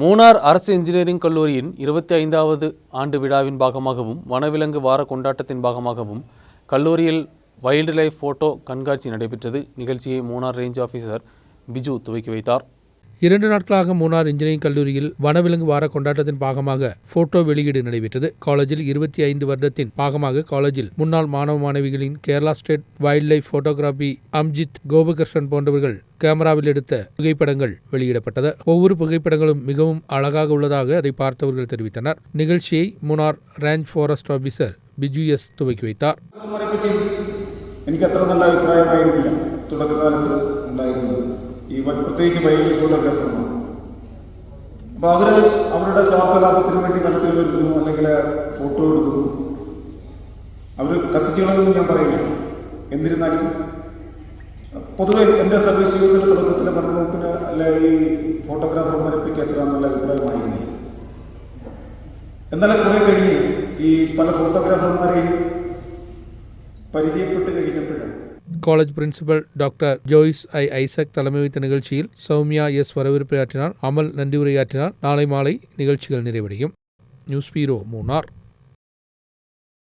மூணார் அரசு இன்ஜினியரிங் கல்லூரியின் இருபத்தி ஐந்தாவது ஆண்டு விழாவின் பாகமாகவும் வனவிலங்கு வார கொண்டாட்டத்தின் பாகமாகவும் கல்லூரியில் வைல்டு லைஃப் ஃபோட்டோ கண்காட்சி நடைபெற்றது. நிகழ்ச்சியை மூணார் ரேஞ்ச் ஆஃபீஸர் பிஜு துவக்கி வைத்தார். இரண்டு நாட்களாக மூணார் இன்ஜினியரிங் கல்லூரியில் வனவிலங்கு வார கொண்டாட்டத்தின் பாகமாக போட்டோ வெளியீடு நடைபெற்றது காலேஜில் இருபத்தி ஐந்து வருடத்தின் பாகமாக காலேஜில் முன்னாள் மாணவ மாணவிகளின் Kerala state wildlife photography Amjith Gopakrishnan போன்றவர்கள் கேமராவில் எடுத்த புகைப்படங்கள் வெளியிடப்பட்டது ஒவ்வொரு புகைப்படங்களும் மிகவும் அழகாக உள்ளதாக அதை பார்த்தவர்கள் தெரிவித்தனர் நிகழ்ச்சியை Munnar range forest officer Biju S துவக்கி வைத்தார் അവരെ പറ്റി എനിക്ക് അത്ര നല്ല അഭിപ്രായമായിരുന്നില്ല തുടക്കകാലത്ത് ഉണ്ടായിരുന്നത് ഈ പ്രത്യേകിച്ച് വൈകി ഫോട്ടോഗ്രാഫർമാർ. അപ്പോൾ അവർ അവരുടെ സ്വാർത്ഥലാഭത്തിന് വേണ്ടി കടത്തിൽ വരുന്നു അല്ലെങ്കിൽ ഫോട്ടോ എടുക്കുന്നു. അവർ കത്തിച്ചുകളെന്ന് ഞാൻ പറയില്ല എന്നിരുന്നാലും പൊതുവെ എന്റെ സർവീസ് ജീവിതത്തിന്റെ തുടക്കത്തിൽ പഠനത്തിന് അല്ലെ ഈ ഫോട്ടോഗ്രാഫർമാരെ പറ്റി അത്ര നല്ല അഭിപ്രായമായിരുന്നു എന്നാൽ കുറെ കഴിഞ്ഞ് ഈ പല ഫോട്ടോഗ്രാഫർമാരെയും പരിചയപ്പെട്ട് കഴിഞ്ഞപ്പോഴാണ് college principal doctor Joice I Isaac தலைமை வைத்த நிகழ்ச்சியில் சௌமியா எஸ் வரவேற்புரையாற்றினார். அமல் நன்றி உரையாற்றினார் நாளை மாலை நிகழ்ச்சிகள் நிறைவடையும். News bureau Munnar.